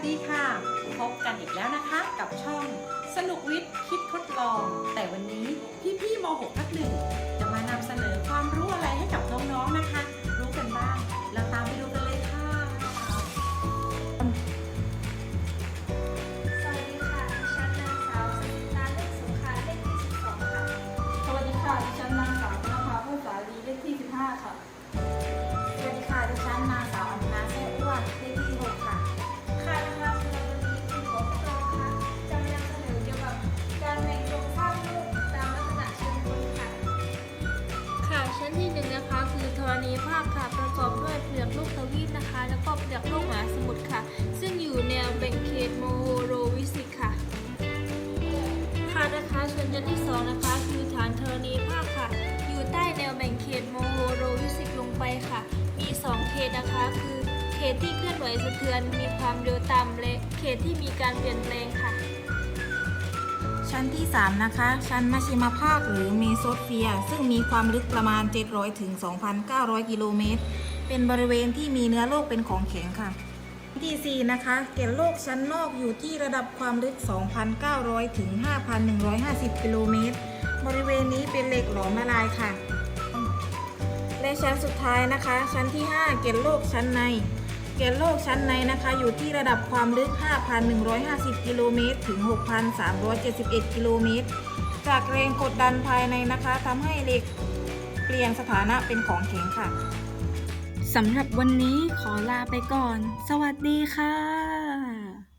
วัสดีค่ะ พบกันอีกแล้วนะคะกับช่องสนุกวิทย์คิดทดลอง แต่วันนี้พี่ๆม .6 ทับหนึ่งจะมานำเสนอความรู้อะไรให้กับน้องๆนะคะ รู้กันบ้างเราตามไปดูกันเลยค่ะ สวัสดีค่ะดิฉันนางสาวสมิตาเล็กสุขาเลขที่12ค่ะ สวัสดีค่ะ ดิฉันนางสาวธนภาผู้สาลีเลขที่ 15 ค่ะ ชั้นที่หนึ่งนะคะ คือธรณีภาคค่ะประกอบด้วยเปลือกลูกทวีปนะคะ แล้วก็เปลือกโลกมหาสมุทรค่ะ ซึ่งอยู่แนวแบ่งเขตโมโหโรวิสิกค่ะค่ะนะคะส่วนชั้นที่สองนะคะ คือฐานธรณีภาคค่ะ อยู่ใต้แนวแบ่งเขตโมโหโรวิสิกลงไปค่ะ มี 2 เขตนะคะ คือเขตที่เคลื่อนไหวสะเทือนมีความเร็วต่ำและเขตที่มีการเปลี่ยนแปลง ชั้นที่ 3 นะคะ ชั้นมัชิมภาคหรือเมโซสเฟีย ซึ่งมีความลึกประมาณ 700 ถึง 2,900 กิโลเมตร เป็นบริเวณที่มีเนื้อโลกเป็นของแข็งค่ะชั้นที่ 4 นะคะแก่นโลกชั้นนอกอยู่ที่ระดับความลึก 2,900 ถึง 5,150 กิโลเมตร บริเวณนี้เป็นเหล็กหลอมละลายค่ะ และชั้นสุดท้ายนะคะ ชั้นที่ 5 เกล็ดโลกชั้นใน เกล็ดโลกชั้นในนะคะ อยู่ที่ระดับความลึก 5,150 กิโลเมตรถึง 6,371 กิโลเมตร จากแรงกดดันภายในนะคะทำให้เหล็กเปลี่ยนสถานะเป็นของแข็งค่ะสำหรับวันนี้ขอลาไปก่อน สวัสดีค่ะ